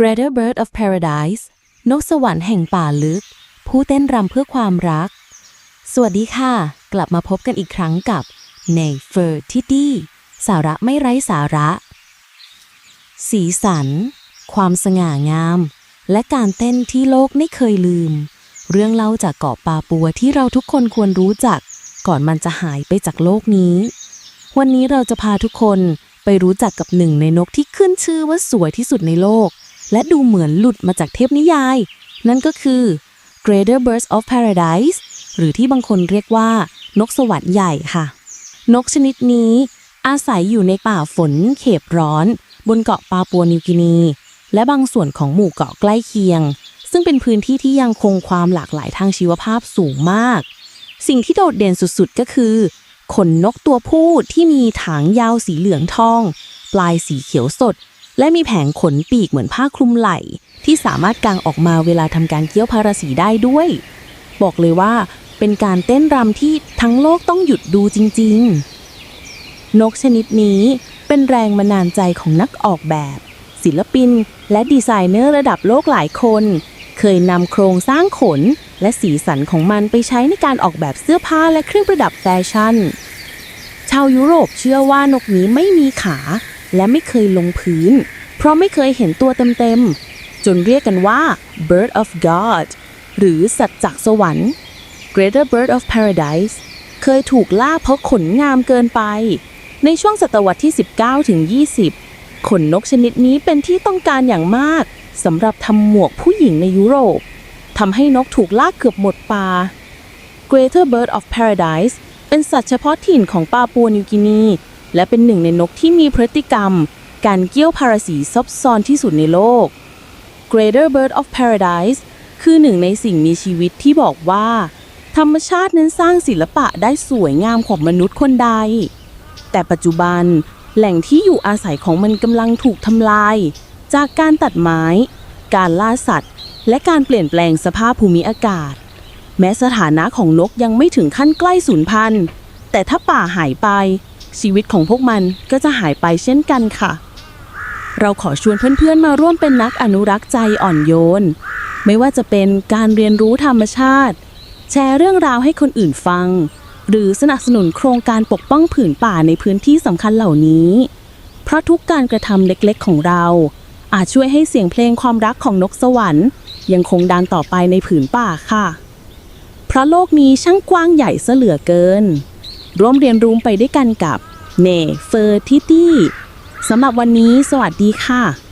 Greater Bird of Paradise นกสวรรค์แห่งป่าลึก ผู้เต้นรำเพื่อความรัก สวัสดีค่ะ กลับมาพบกันอีกครั้งกับใน f e r t i t y สาระไม่ไร้สาระ สีสัน ความสง่างาม และการเต้นที่โลกไม่เคยลืม เรื่องเล่าจากเกาะปาปัวที่เราทุกคนควรรู้จัก ก่อนมันจะหายไปจากโลกนี้ วันนี้เราจะพาทุกคนไปรู้จักกับหนึ่งในนกที่ขึ้นชื่อว่าสวยที่สุดในโลก และดูเหมือนหลุดมาจากเทพนิยาย นั่นก็คือ Greater Birds of Paradise หรือที่บางคนเรียกว่า นกสวรรค์ใหญ่ค่ะ นกชนิดนี้ อาศัยอยู่ในป่าฝนเขบร้อน บนเกาะปาปัวนิวกินี และบางส่วนของหมู่เกาะใกล้เคียง ซึ่งเป็นพื้นที่ที่ยังคงความหลากหลายทางชีวภาพสูงมาก สิ่งที่โดดเด่นสุดๆก็คือขนนกตัวผู้ที่มีถางยาวสีเหลืองทอง ปลายสีเขียวสด และมีแผงขนปีกเหมือนผ้าคลุมไหล่ที่สามารถกางออกมาเวลาทำการเกี้ยวพาราสีได้ด้วย บอกเลยว่าเป็นการเต้นรำที่ทั้งโลกต้องหยุดดูจริง ๆ นกชนิดนี้เป็นแรงบันดาลใจของนักออกแบบ ศิลปิน และดีไซเนอร์ระดับโลกหลายคน เคยนำโครงสร้างขน และสีสันของมันไปใช้ในการออกแบบเสื้อผ้าและเครื่องประดับแฟชั่น ชาวยุโรปเชื่อว่านกนี้ไม่มีขา และไม่เคยลงพื้น เพราะไม่เคยเห็นตัวเต็มๆ จนเรียกกันว่า bird of God หรือสัตว์จากสวรรค์ Greater Bird of Paradise เคยถูกล่าเพราะขนงามเกินไป ในช่วงศตวรรษที่ 19 ถึง 20 ขนนกชนิดนี้เป็นที่ต้องการอย่างมากสำหรับทำหมวกผู้หญิงในยุโรปทำให้นกถูกล่าเกือบหมดป่า Greater Bird of Paradise เป็นสัตว์เฉพาะถิ่นของปาปัวนิวกินี และเป็นหนึ่งในนกที่มีพฤติกรรม การเกี้ยวพาราสีซับซ้อนที่สุดในโลก Greater Bird of Paradise คือหนึ่งในสิ่งมีชีวิตที่บอกว่า ธรรมชาตินั้นสร้างศิลปะได้สวยงามกว่ามนุษย์คนใด แต่ปัจจุบันแหล่งที่อยู่อาศัยของมันกำลังถูกทำลาย จากการตัดไม้ การล่าสัตว์ และการเปลี่ยนแปลงสภาพภูมิอากาศ แม้สถานะของนกยังไม่ถึงขั้นใกล้สูญพันธุ์ แต่ถ้าป่าหายไป ชีวิตของพวกมันก็จะหายไปเช่นกันค่ะ เราขอชวนเพื่อนๆมาร่วมเป็นนักอนุรักษ์ใจอ่อนโยน ไม่ว่าจะเป็นการเรียนรู้ธรรมชาติ แชร์เรื่องราวให้คนอื่นฟัง หรือสนับสนุนโครงการปกป้องผืนป่าในพื้นที่สำคัญเหล่านี้ เพราะทุกการกระทำเล็กๆของเรา อาจช่วยให้เสียงเพลงความรักของนกสวรรค์ยังคงดังต่อไปในผืนป่าค่ะ เพราะโลกนี้ช่างกว้างใหญ่เสเหลือเกิน ร่วมเรียนรู้ไปด้วยกันกับเนเฟอร์ทิตี้สำหรับวันนี้สวัสดีค่ะ